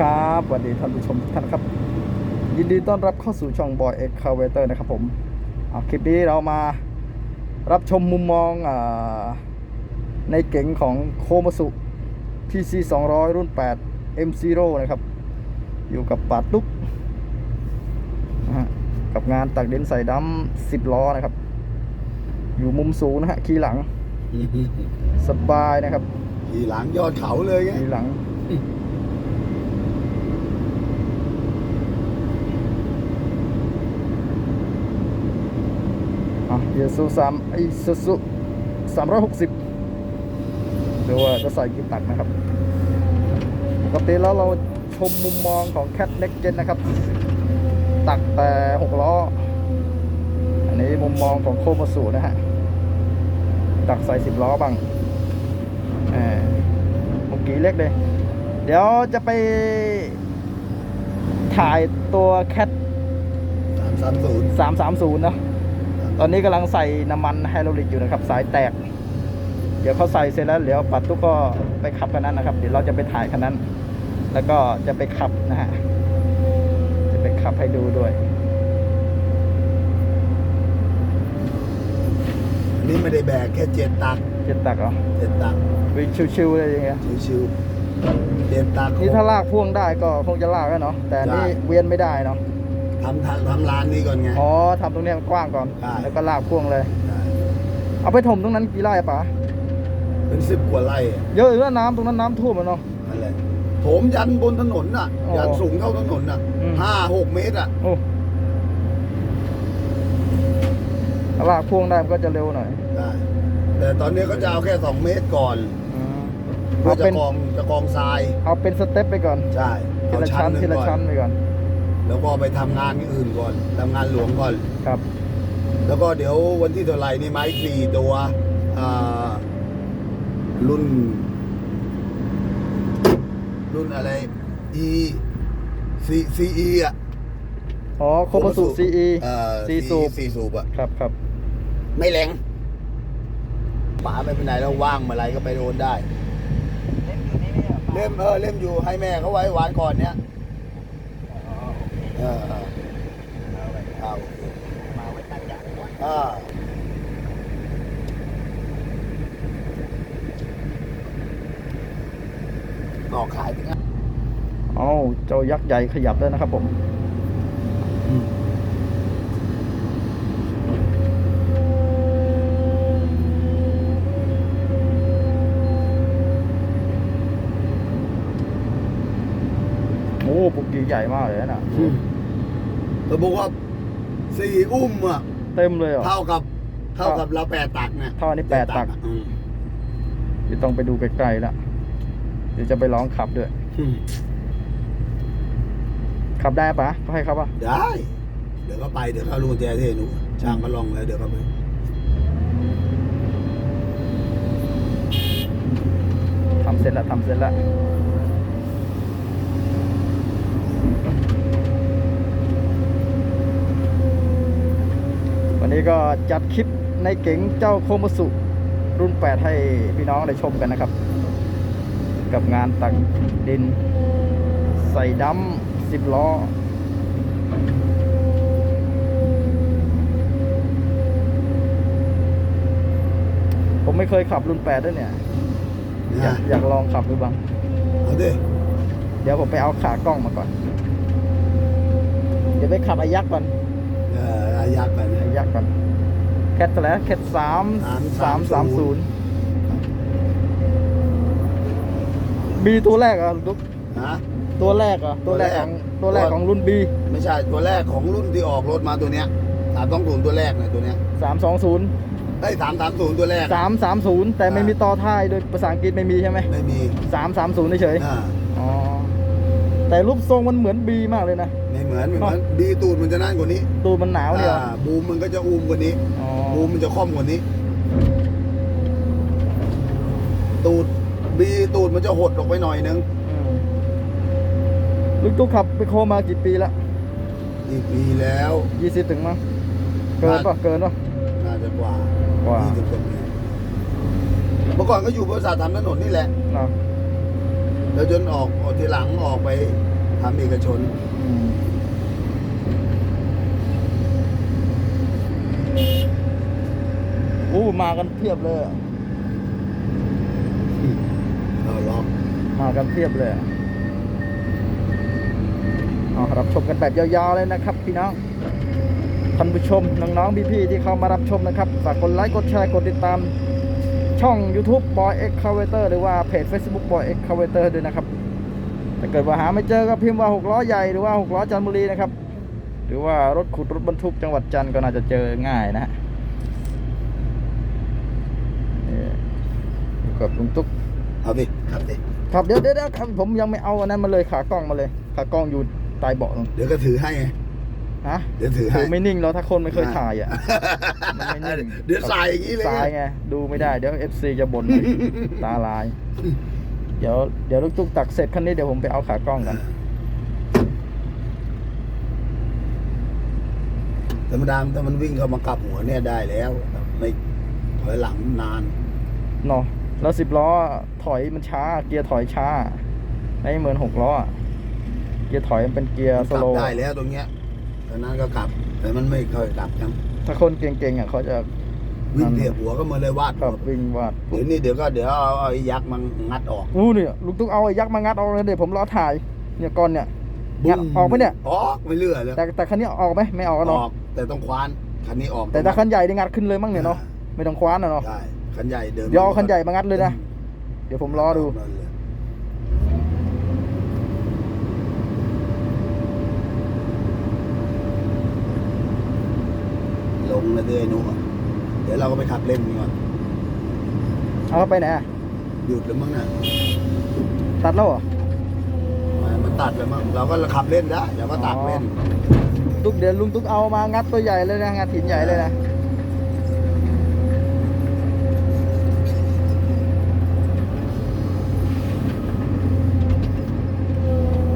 ครับสวัสดีท่านผู้ชมทุกท่านครับ ยินดีต้อนรับเข้าสู่ช่องบอยเอ็กคาเวเตอร์นะครับผมอ่าคลิปนี้เรามารับชมมุมมองอาในเก๋งของโคมาสุ PC 200 รุ่น 8 M0 นะครับ อยู่กับปาดลุกนะฮะกับงานตักดินใส่ดำ10ล้อนะครับ อยู่มุมสูงนะฮะ ขี่หลัง สบายนะครับ ขี่หลังยอดเขาเลยไง ขี่หลัง เยซูสามไอซูซูสามร้อยหกสิบดูว่าจะใส่กี่ตักนะครับปกติแล้วเราชมมุมมองของแคทเน็กเจนนะครับ ตักแต่หกล้อ อันนี้มุมมองของโคมาสูนะฮะ ตักใส่สิบล้อบ้างแหมเมื่อกี้เล็กเลย เดี๋ยวจะไปถ่ายตัวแคทสามสามศูนย์สามสามศูนย์เนาะ ตอนนี้กำลังใส่น้ำมันไฮโดรลิกอยู่นะครับ สายแตก เดี๋ยวเขาใส่เสร็จแล้วเดี๋ยวปัดตุ๊กก็ไปขับคันนั้นนะครับ เดี๋ยวเราจะไปถ่ายคันนั้น แล้วก็จะไปขับนะฮะจะไปขับให้ดูด้วยอันนี้ไม่ได้แบกแค่เจ็ดตักเจ็ดตักเหรอเจ็ดตักวิชิวๆเลยอย่างเงี้ยชิวๆเจ็ดตักนี่ถ้าลากพ่วงได้ก็คงจะลากแล้วเนาะแต่อันนี่ได้เวียนไม่ได้เนาะ ทำทำทำร้านนี้ก่อนไง อ๋อทำตรงเนี้ยมันกว้างก่อน ใช่ แล้วก็ลากพ่วงเลยได้เอาไปถมตรงนั้นกี่ไร่อะป๋าเป็นสิบกว่าไร่อะเยอะอยู่แล้วน้ำตรงนั้นน้ำท่วมอะเนาะ นั่นแหละโถมยันบนถนนน่ะ อ๋อยันสูงเท่าถนนน่ะอืม ห้าหกเมตรอะ โอ้ถ้าลากพ่วงได้มันก็จะเร็วหน่อยได้ แต่ตอนนี้เขาจะเอาแค่สองเมตรก่อนเพื่เอาอจะเป็นกองจะกองทราย เอาเป็นสเต็ปไปก่อน ใช่ทีเอาละชั้ชั้นนหนึ่ทีงละก่อชั้นนไปก่อน แล้วก็ไปทำงานอื่นก่อนทำงานหลวงก่อนครับ แล้วก็เดี๋ยววันที่เท่าไหร่นี่ไม้สี่ตัวอ่ารุ่น รุ่นอะไร e c c e อะอ๋อโคมาสุซีอีเอ่อซีสูบสี่สูบอะครับครับไม่แรงป๋าไม่เป็นไรแล้วว่างเมื่อไหรก็ไปโดนได้เล่มเออเล่มอยู่ให้แม่เขาไว้หวานก่อนเนี้ย เออเออเอาโอเคอ่าออกขายไปงั้นเอาเจ้ายักษ์ใหญ่ขยับแล้วนะครับผม โอ้ปุกกี้ ใหญ่มากเลยนะเขาบอกว่าสี่อุ้มอะ เต็มเลยเหรอเท่ากับ เท่ากับเราแปดตักเนี่ยเท่าอันนี้แปดตักอะอืมเดี๋ยวต้องไปดูไกลๆแล้วเดี๋ยวจะไปลองขับด้วยอืมขับได้ปะเขาให้ขับปะได้ เดี๋ยวก็ไปเดี๋ยวเขาลูกกุญแจเทหนูช่างก็ลองแล้วเดี๋ยวก็ไปทำเสร็จแล้วทำเสร็จแล้ว วันนี้ก็จัดคลิปในเก๋งเจ้าโคมาสุรุ่น 8 ให้พี่น้องได้ชมกันนะครับ กับงานตักดิน ใส่ดำสิบล้อ ผมไม่เคยขับรุ่น 8 ด้วยเนี่ย อยานะกอยากลองขับดูบ้าง เอาดิ เดี๋ยวผมไปเอาขากล้องมาก่อน เดี๋ยวไปขับไอายักษ์ก่อนเอออา ยักษ์ไปไอาเนี่ยยักษ์ก่อนแคทแล้วแคทสามสามสามศูนย์บีตัวแรกเหรอะลูกฮะ ตัวแรกเหรอะตัวแรกของตัวแรกของรุ่นบีไม่ใช่ตัวแรกของรุ่นที่ออกรถมาตัวเนี้ยสามต้องศูนย์ตัวแรกเนี่ยตัวเนี้ยสามสองศูนย์ไอ้สามสามศูนย์ตัวแรก สามสามศูนย์แต่ไม่อ่ามีมีต่อท้ายโดยภาษาอังกฤษไม่มีใช่ไหมไม่มีสามสามศูนย์เฉยอ่าๆอ๋อแต่รูปทรงมันเหมือนบีมากเลยนะ ไม่เหมือนไม่เหมือนดีตูดมันจะนั่นกว่านี้ตูดมันหนาวเดียวอ่าบูมมันก็จะอูมกว่านี้อ๋อบูมมันจะค่อมกว่านี้ ตูดบีตูดมันจะหดออกไปหน่อยนึงอืมลูกตุ๊กขับไปโคมากี่ปีละอีกปีแล้วยี่สิบถึงมั้งเกินป่ะเกินป่ะน่าจะกว่ากว่ายี่สิบกว่าปีเมื่อก่อนก็อยู่บริษัททำถนนนี่แหละ เนาะแล้วจนออกออกทีหลังออกไป ทำเอกชนอืมอู้มากันเพียบเลยอะเราล็อกมากันเพียบเลยอะเอารับชมกันแบบยาวๆเลยนะครับ พี่น้อง ท่านผู้ชมน้องๆพี่ๆที่เข้ามารับชมนะครับฝากกดไลค์กดแชร์กดติดตาม ช่อง YouTube Boy X c a v a t o r หรือว่าเพจ Facebook Boy X c a v a t o r ด้วยนะครับ ถ้าเกิดว่าหาไม่เจอก็พิมพ์ว่าหกล้อใหญ่หรือว่าหกล้อจันทบุรีนะครับ หรือว่ารถขุดรถบรรทุกจังหวัดจันทร์ก็น่าจะเจอง่ายนะฮะนี่อยู่กับลุงตุ๊กเอาดิครับดิครับเดี๋ยวเดี๋ยวเดี๋ยวครับผมยังไม่เอาอันนั้นมาเลยขากล้องมาเลยขากล้องอยู่ใต้เบาะตรงเดี๋ยวก็ถือให้ไงฮะเดี๋ยวถือให้ถือไม่นิ่งแล้วถ้าคนไม่เคยถ่ายอะมันไม่นิ่งเดี๋ยวใส่อย่างนี้เลยสายไงดูไม่ได้เดี๋ยว FC จะบ่นอีกตาลาย เดี๋ยวเดี๋ยวลูกตุ๊กตักเสร็จคันนี้เดี๋ยวผมไปเอาขากล้องกันธรรมดาถ้ามันวิ่งเข้ามากลับหัวเนี่ยได้แล้วไม่ถอยหลังนานเนาะแล้วสิบล้อถอยมันช้า เกียร์ถอยช้าไม่เหมือนหกล้ออะเกียร์ถอยมันเป็นเกียร์มันสกลัโลบว์ได้แล้วตรงเนี้ยตอนนั้นก็กลับ แต่มันไม่ค่อยกลับยังถ้าคนเก่งๆอะเขาจะ วิ่งเทียบหัวก็มาเลยวาดขับวิ่งวาดเดี๋ยวนี้เดี๋ยวก็เดี๋ยวเอาเอาไอ้ยักษ์มันงัดออกอู้เนี่ยลูกตุ๊กเอาไอ้ยักษ์มางัดออกเลยเดี๋ยวผมรอถ่ายเนี่ยก่อนเนี่ยงัดออกปะเนี่ยออกไม่เลือแล้วแต่แต่คันนี้ออกไหมไม่ออกอะอเนาะอกแต่ต้องควานคันนี้ออก แต่ถ้าคันใหญ่ได้งัดขึ้นเลยมั้งเนี่ยเนาะไม่ต้องคว้านอะเนาะใช่คันใหญ่เดินเดี๋ยวเอาคันใหญ่มางัดเลยนะเดี๋ยวผมรอดูลงนะเดือยนู้น เดี๋ยวเราก็ไปขับเล่นกันก่อนเอาเข้าไปไหนอะหยุดแล้วมั้งน่ะตัดแล้วเหรอมันตัดแล้วมั้งเราก็ขับเล่นได้เดี๋ยวก็ตัดเล่นตุ๊กเดี๋ยวลุงตุ๊กเอามางัดตัวใหญ่เลยนะงัดหินใหญ่เลยนะ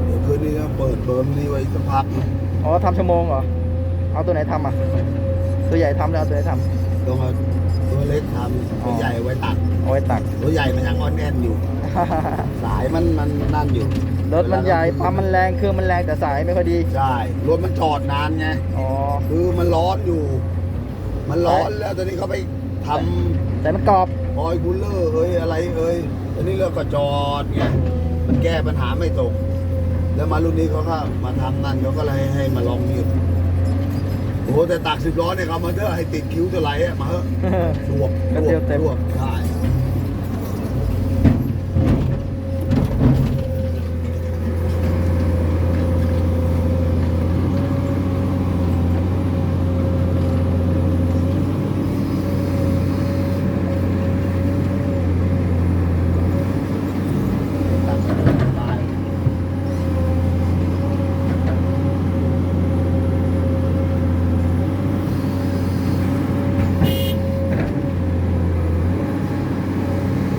เดี๋ยวคืนนี้ก็เปิดเบิร์มนี่ไว้สักพักอ๋อทำชั่วโมงเหรอเอาตัวไหนทำอะตัวใหญ่ทำแล้วเอาตัวไหนท ต้องเอาตัวเล็กทำตัวใหญ่ไว้ตัดำเอาไว้ตัก ตัวใหญ่มันยังอ่อนแน่นอยู่ สายมันมันนั่นอยู่รถมันใหญ่ปั๊มมันแรงเครื่องมันแรงแต่สายไม่ค่อยดี ใช่รถมันจอดนานไงอ๋อคือมันร้อนอยู่ มันร้อนแล้วตอนนี้เขาไปทำแต่มันกรอบออยคูลเลอร์เอ้ยอะไรเอ้ยตอนนี้เรื่องก็จอดไงมันแก้ปัญหาไม่ตก แล้วมารุ่นนี้เขาก็มาทำนั่นเขาก็เลยให้มาลองยืด อ้โหแต่ตักสิบล้อเนี่ยเขามาเถอะให้ติดคิ้วตัวไหลอะมาเถอะรวบกระรเทีวยบมเต็มรวบใช่ตักสบาย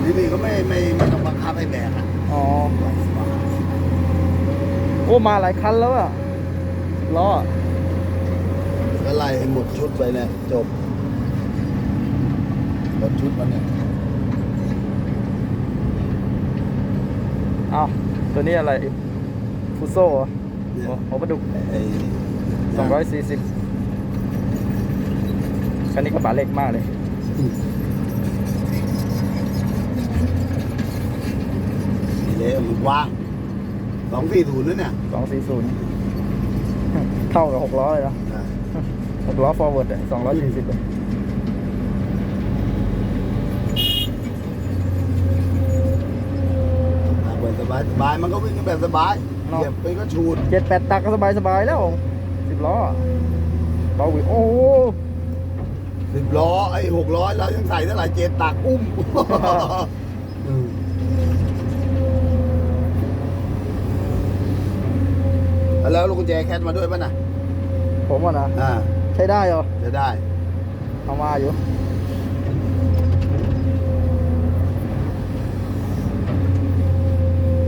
ที่นี่ก็ไม่ไม่ไม่ต้องบังคับให้แบกอะ อ๋อโอ้ มาหลายคันแล้วอะสิบล้ออะก็ไล่ให้หมดชุดไปเนี่ยจบหมดชุดมันเนี่ยอ้าวตัวนี้อะไรฟูโซ่เหรอเนี่ยหัวหัวปลาดุกไอ้สองร้อยสี่สิบคันนี้กระบะเล็กมากเลยนี่เลยมันกว้าง สองสี่ศูนย์นั่นเนี่ยสองสี่ศูนย์เท่ากับหกล้อเลยเนาะอ่าหกล้อฟอร์เวิร์ดสองร้อยสี่สิบแบบสบายสบายมันก็วิ่งกันแบบสบายเหยียบไปก็ชูดเจ็ดแปดตักก็สบายสบายๆแล้วสิบล้อเบาหวิโอ้โหสิบล้อไอ้หกร้อยเรายังใส่เท่าไหร่เจ็ดตักอุ้มอืม แล้วลูกกุญแจแคทมาด้วยป่ะน่ะ ผมอะนะอ่าใช้ได้เหรอจะได้ เอามาอยู่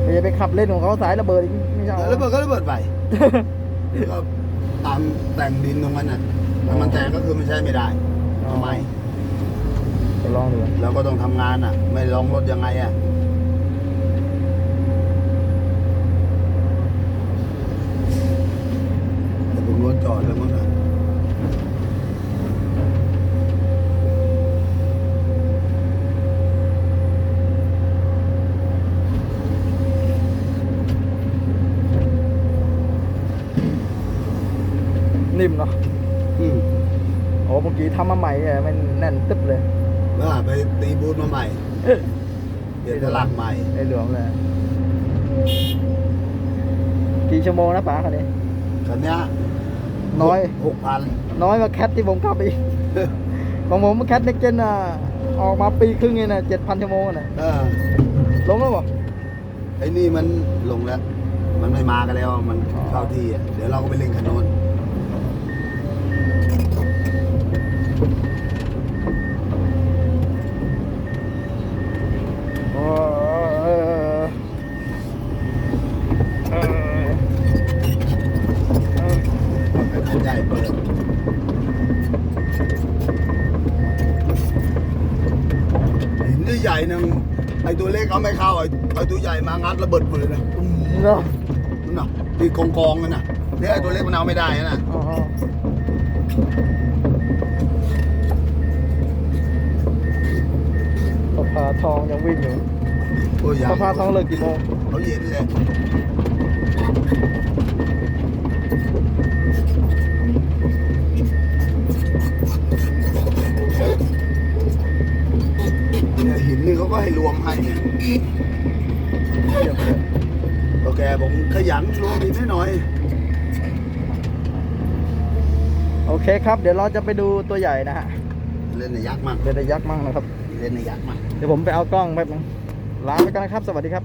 ไม่ใช่ไปขับเล่นของเขาสายระเบิดอีกไม่ใช่เอา แล้วมันก็ระเบิดไปนี่ก็ตามแต่งดินตรงนั้นน่ะถ้ามันแตกก็คือมันใช้ไม่ได้ทำไมไปลองดูเราก็ต้องทำงานอะ ไม่ลองรถยังไงอะ อดแล้วมั้งนิ่มเนาะอืมโอ้เมื่อกี้ทำมาใหม่เนี่มันแน่นตึ๊บเลยแล้วไปตีบูธมาใหม่ เดี๋ยวจะหลักใหม่ ไอ้หลวงเลยกี่ชั่วโมงนะป๋าคันนี้ คันเนี้ย น้อยหกพันน้อยกว่าแคทที่ผมขับอีก ของผมแคทเน็กเจนอะออกมาปีครึ่งเองนะเจ็ดพันชั่วโมงอะนะเออลงแล้วบ่ไอ้นี่มันลงแล้ว มันไม่มากันแล้ว มันเข้าที่อะเดี๋ยวเราก็ไปเล่นคันโน้ ญ่มางัดระเบิดปืนนะตุ้มเนาะนั่นน่ะที่กองกองๆกันน่ะเนี่ยไอ้ตัวเล็กมันเอาไม่ได้นะอ๋อสภาทองยังวิ่งอยู่โอ้ยยังสภาทองเลิกกี่โมงเขาเย็นเลยเนี่ยหินนี่เขาก็ให้รวมให้เนี่ย ผมขยันรวมหินให้หน่อย โอเคครับ เดี๋ยวเราจะไปดูตัวใหญ่นะฮะ เล่นในยักษ์มั่งเดี๋ยวได้ยักษ์มั่งนะครับ เล่นในยักษ์มั่งเดี๋ยวผมไปเอากล้องแป๊บนึงลาไปกันนะครับ สวัสดีครับ